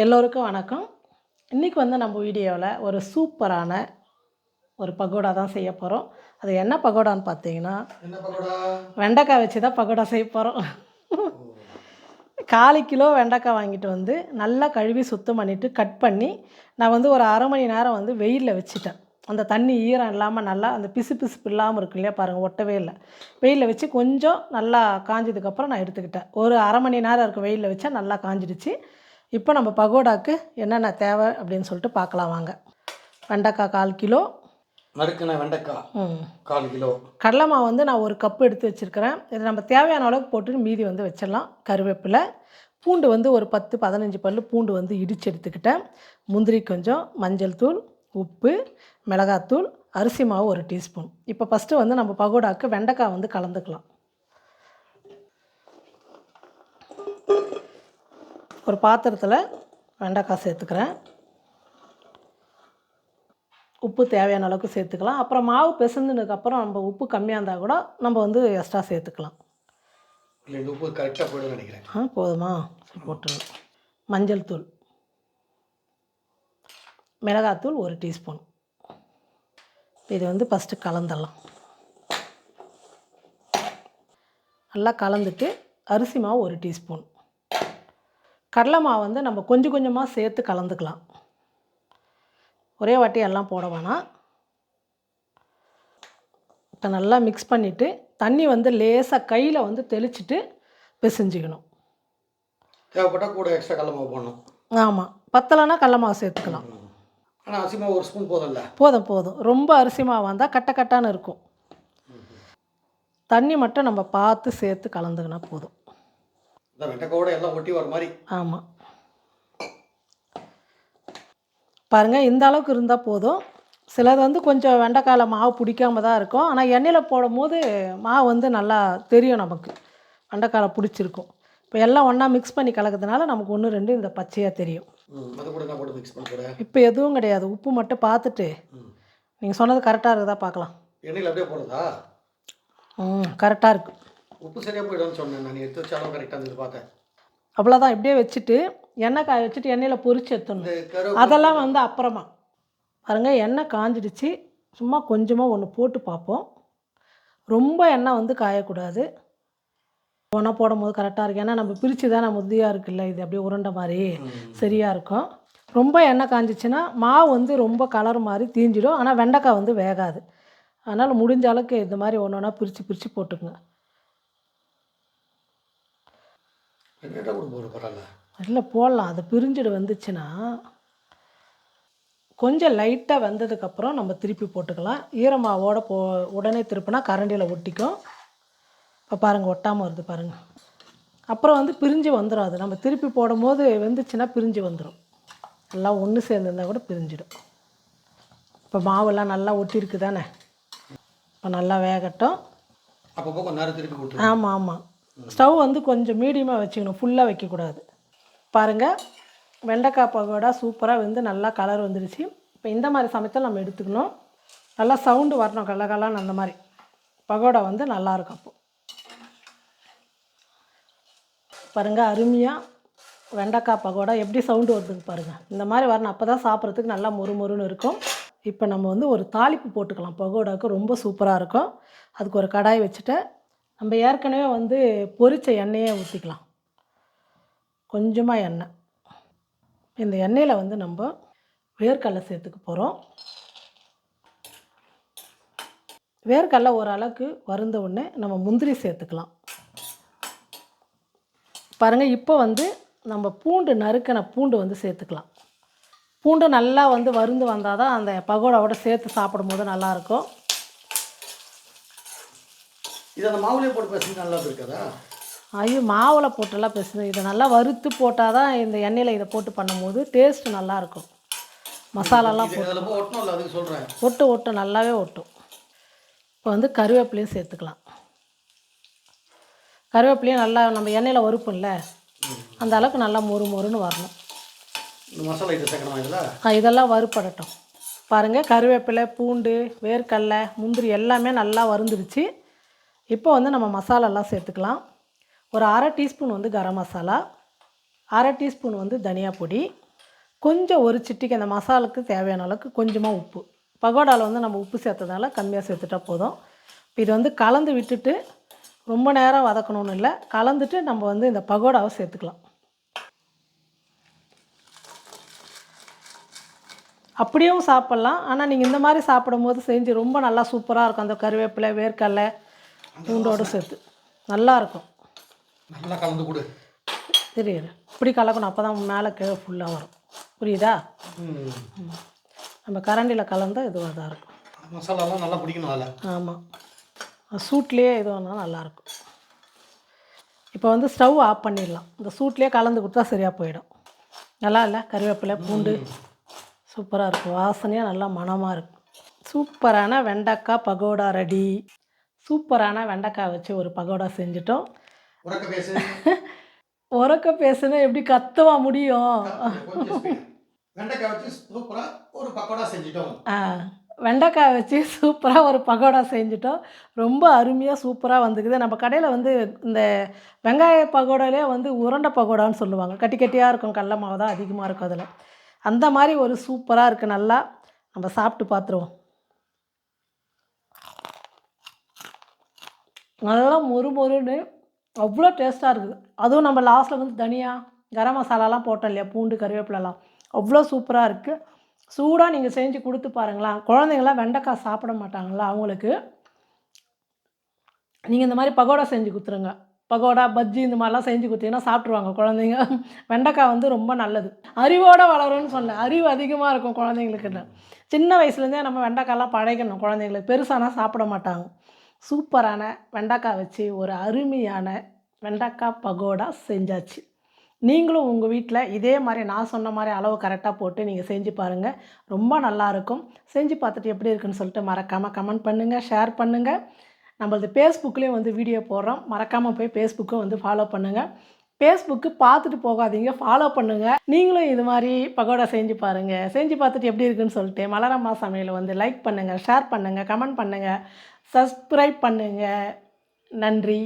எல்லோருக்கும் வணக்கம். இன்றைக்கி வந்து நம்ம வீடியோவில் ஒரு சூப்பரான ஒரு பகோடா தான் செய்ய போகிறோம் அது என்ன பகோடான்னு பார்த்தீங்கன்னா வெண்டைக்காய் வச்சு தான் பகோடா செய்ய போகிறோம் காலு கிலோ வெண்டைக்காய் வாங்கிட்டு வந்து நல்லா கழுவி சுத்தம் பண்ணிவிட்டு கட் பண்ணி நான் வந்து ஒரு அரை மணி நேரம் வந்து வெயிலில் வச்சுட்டேன். அந்த தண்ணி ஈரம் இல்லாமல் நல்லா அந்த பிசு பிசுப்பு இல்லாமல் இருக்கு இல்லையா பாருங்கள் ஒட்டவே இல்லை. வெயிலில் வச்சு கொஞ்சம் நல்லா காஞ்சதுக்கப்புறம் நான் எடுத்துக்கிட்டேன். ஒரு அரை மணி நேரம் இருக்கும் வெயிலில் வச்சா நல்லா காஞ்சிடுச்சு. இப்போ நம்ம பகோடாக்கு என்னென்ன தேவை அப்படின்னு சொல்லிட்டு பார்க்கலாம் வாங்க. வெண்டைக்காய் கால் கிலோ. நறுக்குன வெண்டைக்காய் ம். கால் கிலோ. கடலை மாவு வந்து நான் ஒரு கப்பு எடுத்து வச்சுருக்கிறேன். இது நம்ம தேவையான அளவுக்கு போட்டு மீதி வந்து வச்சிடலாம். கருவேப்பிலை பூண்டு வந்து ஒரு பத்து பதினஞ்சு பல் பூண்டு வந்து இடித்து எடுத்துக்கிட்டேன். முந்திரி கொஞ்சம் மஞ்சள் தூள் உப்பு மிளகாத்தூள் அரிசி மாவு ஒரு டீஸ்பூன். இப்போ ஃபஸ்ட்டு வந்து நம்ம பகோடாக்கு வெண்டைக்காய் வந்து கலந்துக்கலாம். ஒரு பாத்திரத்தில் வெண்டைக்காய் சேர்த்துக்கிறேன். உப்பு தேவையான அளவுக்கு சேர்த்துக்கலாம். அப்புறம் மாவு பிசைஞ்சதுக்கப்புறம் நம்ம உப்பு கம்மியாக இருந்தால் கூட நம்ம வந்து எக்ஸ்ட்ரா சேர்த்துக்கலாம். உப்பு கரெக்டாக போய்டும் நினைக்கிறேன். ஆ போதுமா? சரி போட்டுருங்க மஞ்சள் தூள். மிளகாத்தூள் ஒரு டீஸ்பூன். இது வந்து ஃபஸ்ட்டு கலந்துடலாம். நல்லா கலந்துட்டு அரிசி மாவு ஒரு டீஸ்பூன். கடலை மாவு வந்து நம்ம கொஞ்சம் கொஞ்சமாக சேர்த்து கலந்துக்கலாம். ஒரே வாட்டி எல்லாம் போட வேணாம். இப்போ நல்லா மிக்ஸ் பண்ணிவிட்டு தண்ணி வந்து லேசாக கையில் வந்து தெளிச்சிட்டு பிசைஞ்சிக்கணும். தேவைப்பட்டால் கூட எக்ஸ்ட்ரா கடல மாவு போடணும். ஆமாம் பத்தலைன்னா கடல மாவு சேர்த்துக்கலாம். ஆனால் அரிசி மாவு ஒரு ஸ்பூன் போதும்ல? போதும் போதும். ரொம்ப அரிசி மாவு வந்தால் கட்ட கட்டான்னு இருக்கும். தண்ணி மட்டும் நம்ம பார்த்து சேர்த்து கலந்துக்கினா போதும். இந்த வெண்டைக்காவோட எல்லாம் ஒட்டி வர மாதிரி. ஆமாம் பாருங்கள் இந்த அளவுக்கு இருந்தால் போதும். சிலது வந்து கொஞ்சம் வெண்டைக்காயில் மாவு பிடிக்காம தான் இருக்கும். ஆனால் எண்ணெயில் போடும் போது மாவு வந்து நல்லா தெரியும் நமக்கு. வெண்டைக்காயில் பிடிச்சிருக்கும். இப்போ எல்லாம் ஒன்றா மிக்ஸ் பண்ணி கலக்கிறதுனால நமக்கு ஒன்று ரெண்டு இந்த பச்சையாக தெரியும். இப்போ எதுவும் கிடையாது. உப்பு மட்டும் பார்த்துட்டு நீங்கள் சொன்னது கரெக்டாக இருக்குதா பார்க்கலாம். எண்ணெயில் அப்படியே போடுறதா? ம் கரெக்டாக இருக்குது உப்பு சரியாக போய்டும்னு சொன்னேன் நான். எடுத்து வச்ச அளவு கரெக்டாக இருந்தது பார்த்தேன் அவ்வளோதான் இப்படியே வச்சுட்டு எண்ணெய் காய வச்சுட்டு எண்ணெயில் பொரிச்சு எடுத்துடணும். அதெல்லாம் வந்து அப்புறமா. பாருங்க எண்ணெய் காஞ்சிடுச்சு. சும்மா கொஞ்சமாக ஒன்று போட்டு பார்ப்போம். ரொம்ப எண்ணெய் வந்து காயக்கூடாது. ஒன்றா போடும்போது கரெக்டாக இருக்கு. ஏன்னா நம்ம பிரித்து தான் நம்ம உறுதியாக இருக்குல்ல இது அப்படியே உருண்டை மாதிரி. சரியாக இருக்கும். ரொம்ப எண்ணெய் காஞ்சிச்சுன்னா மாவு வந்து ரொம்ப கலர் மாதிரி தீஞ்சிடும். ஆனால் வெண்டைக்காய் வந்து வேகாது. அதனால் முடிஞ்ச அளவுக்கு இந்த மாதிரி ஒன்று ஒன்றா பிரித்து பிரித்து போட்டுக்குங்க. ரெண்டாக கூட போடுற பரவாயில்ல இல்லை போடலாம். அது பிரிஞ்சிடு வந்துச்சுன்னா கொஞ்சம் லைட்டாக வெந்ததுக்கப்புறம் நம்ம திருப்பி போட்டுக்கலாம். ஈரமாவோட போ உடனே திருப்பினா கரண்டியில் ஒட்டிக்கும். இப்போ பாருங்கள் ஒட்டாமல் வருது பாருங்கள் அப்புறம் வந்து பிரிஞ்சு வந்துடும் அது. நம்ம திருப்பி போடும்போது வெந்துச்சுன்னா பிரிஞ்சு வந்துடும் எல்லாம் ஒன்று சேர்ந்துருந்தா கூட பிரிஞ்சிடும். இப்போ மாவெல்லாம் நல்லா ஒட்டியிருக்கு தானே இப்போ நல்லா வேகட்டும். அப்பப்போ கொஞ்ச நேரம் திருப்பி ஆமாம் ஆமாம் ஸ்டவ் வந்து கொஞ்சம் மீடியமாக வச்சுக்கணும். ஃபுல்லாக வைக்கக்கூடாது. பாருங்கள் வெண்டைக்காய் பகோடா சூப்பராக வந்து நல்லா கலர் வந்துடுச்சு இப்போ இந்த மாதிரி சமயத்தில் நம்ம எடுத்துக்கணும். நல்லா சவுண்டு வரணும் கலகலான்னு அந்த மாதிரி. பகோடா வந்து நல்லாயிருக்கும் அப்போ. பாருங்கள் அருமையாக வெண்டைக்காய் பகோடா எப்படி சவுண்டு வருதுங்க பாருங்கள் இந்த மாதிரி வரணும். அப்போ தான் சாப்பிட்றதுக்கு நல்லா மொறு மொறுன்னு இருக்கும். இப்போ நம்ம வந்து ஒரு தாளிப்பு போட்டுக்கலாம். பகோடாவுக்கு ரொம்ப சூப்பராக இருக்கும். அதுக்கு ஒரு கடாய் வச்சுட்டு நம்ம ஏற்கனவே வந்து பொரித்த எண்ணெயே ஊற்றிக்கலாம் கொஞ்சமாக எண்ணெய். இந்த எண்ணெயில் வந்து நம்ம வேர்க்கடலை சேர்த்துக்க போகிறோம் வேர்க்கடலை ஓரளவுக்கு வருந்த உடனே நம்ம முந்திரி சேர்த்துக்கலாம். பாருங்கள் இப்போ வந்து நம்ம பூண்டு நறுக்கின பூண்டு வந்து சேர்த்துக்கலாம். பூண்டு நல்லா வந்து வருந்து வந்தால் தான் அந்த பகோடாவோட சேர்த்து சாப்பிடும்போது நல்லாயிருக்கும் இது அந்த மாவுலேயே போட்டு பேசுறது நல்லா இருக்காதா ஐயோ மாவில் போட்டெல்லாம் பேசுது இதை நல்லா வறுத்து போட்டால் தான் இந்த எண்ணெயில் இதை போட்டு பண்ணும்போது டேஸ்ட் நல்லாயிருக்கும் மசாலாலாம் இது அதில் போய் ஒட்டணும்ல அதுக்கு சொல்கிறேன் ஒட்டு ஒட்டும் நல்லாவே ஒட்டும். இப்போ வந்து கருவேப்பிலையும் சேர்த்துக்கலாம். கருவேப்பிலையும் நல்லா நம்ம எண்ணெயில் வறுப்போம்ல அந்த அளவுக்கு நல்லா மொறு மொறுன்னு வரணும். மசாலா ஐட்டம் சேர்க்கணுமா இதில்? ஆ, இதெல்லாம் வறுப்படட்டும். பாருங்கள் கருவேப்பிலை பூண்டு வேர்க்கடலை முந்திரி எல்லாமே நல்லா வறுந்துருச்சு. இப்போ வந்து நம்ம மசாலாலாம் சேர்த்துக்கலாம். ஒரு அரை டீஸ்பூன் வந்து கரம் மசாலா அரை டீஸ்பூன் வந்து தனியா பொடி கொஞ்சம் ஒரு சிட்டிக்கு அந்த மசாலுக்கு தேவையான அளவுக்கு கொஞ்சமாக உப்பு. பகோடாவில் வந்து நம்ம உப்பு சேர்த்ததுனால கம்மியாக சேர்த்துட்டா போதும். இப்போ இது வந்து கலந்து விட்டுட்டு ரொம்ப நேரம் வதக்கணும்னு இல்லை கலந்துட்டு நம்ம வந்து இந்த பகோடாவை சேர்த்துக்கலாம். அப்படியும் சாப்பிட்லாம். ஆனால் நீங்கள் இந்த மாதிரி சாப்பிடும்போது செஞ்சு ரொம்ப நல்லா சூப்பராக இருக்கும். அந்த கருவேப்பிலை வேர்க்கடலை பூண்டோடு சேர்த்து. நல்லா இருக்கும் நல்லா கலந்து கொடு. தெரியுது. இப்படி கலக்கணும். அப்போ தான் மேலே கீழே ஃபுல்லாக வரும். புரியுதா? ம். நம்ம கரண்டியில் கலந்தால் இதுவாக தான் இருக்கும். மசாலாலாம் நல்லா பிடிக்கணும் அதில். ஆமாம் சூட்லேயே இது வேணால் நல்லாயிருக்கும் இப்போ வந்து ஸ்டவ் ஆஃப் பண்ணிடலாம். இந்த சூட்லேயே கலந்து கொடுத்தா சரியாக போயிடும். நல்லா இல்லை? கருவேப்பிலை பூண்டு. சூப்பராக இருக்கும். வாசனையாக நல்லா மணமாக இருக்கும். சூப்பரான வெண்டைக்காய் பகோடா ரெடி. சூப்பரான வெண்டைக்காய் வச்சு ஒரு பகோடா செஞ்சுட்டோம். உறக்க பேசு. உறக்க பேசுனா எப்படி கத்தவா முடியும். வெண்டைக்காய் வச்சு சூப்பராக ஒரு பக்கோடா செஞ்சுட்டோம். ஆ, வெண்டைக்காய் வச்சு சூப்பராக ஒரு பகோடா செஞ்சுட்டோம். ரொம்ப அருமையாக சூப்பராக வந்துக்குது நம்ம கடையில் வந்து இந்த வெங்காய பகோடாலே வந்து உருண்டை பகோடான்னு சொல்லுவாங்க. கட்டி கட்டியாக இருக்கும். கடல மாவு தான் அதிகமாக இருக்கும் அதில். அந்த மாதிரி ஒரு சூப்பராக இருக்குது நல்லா நம்ம சாப்பிட்டு பார்த்துருவோம். நல்லா மொறு மொறுன்னு அவ்வளோ டேஸ்ட்டாக இருக்குது. அதுவும் நம்ம லாஸ்ட்டில் வந்து தனியா கரம் மசாலாலாம் போட்டோம் இல்லையா? பூண்டு கருவேப்பிலலாம். அவ்வளோ சூப்பராக இருக்குது சூடாக நீங்கள் செஞ்சு கொடுத்து பாருங்களேன். குழந்தைங்களாம் வெண்டைக்காய் சாப்பிட மாட்டாங்களா அவங்களுக்கு? நீங்கள் இந்த மாதிரி பகோடா செஞ்சு கொடுத்துருங்க பகோடா பஜ்ஜி இந்த மாதிரிலாம் செஞ்சு கொடுத்தீங்கன்னா சாப்பிட்ருவாங்க குழந்தைங்க. வெண்டைக்காய் வந்து ரொம்ப நல்லது. அறிவோடு வளரும்னு சொன்னேன். அறிவு அதிகமாக இருக்கும் குழந்தைங்களுக்குன்னு. சின்ன வயசுலேருந்தே நம்ம வெண்டைக்காய்லாம் பழகணும் குழந்தைங்களுக்கு. பெருசானா சாப்பிட மாட்டாங்க. சூப்பரான வெண்டைக்காய் வச்சு ஒரு அருமையான வெண்டைக்காய் பகோடா செஞ்சாச்சு. நீங்களும் உங்கள் வீட்டில் இதே மாதிரி நான் சொன்ன மாதிரி அளவு கரெக்டாக போட்டு நீங்கள் செஞ்சு பாருங்கள் ரொம்ப நல்லாயிருக்கும் செஞ்சு பார்த்துட்டு எப்படி இருக்குன்னு சொல்லிட்டு மறக்காமல் கமெண்ட் பண்ணுங்கள் ஷேர் பண்ணுங்கள் நம்மளது ஃபேஸ்புக்லேயும் வந்து வீடியோ போடுறோம். மறக்காமல் போய் ஃபேஸ்புக்கும் வந்து ஃபாலோ பண்ணுங்கள் ஃபேஸ்புக்கு பார்த்துட்டு போகாதீங்க. ஃபாலோ பண்ணுங்கள் நீங்களும் இது மாதிரி பகோடா செஞ்சு பாருங்கள் செஞ்சு பார்த்துட்டு எப்படி இருக்குன்னு சொல்லிட்டு மலரம்மா சமையலை வந்து லைக் பண்ணுங்கள் ஷேர் பண்ணுங்கள் கமெண்ட் பண்ணுங்கள் சப்ஸ்கிரைப் பண்ணுங்கள் நன்றி.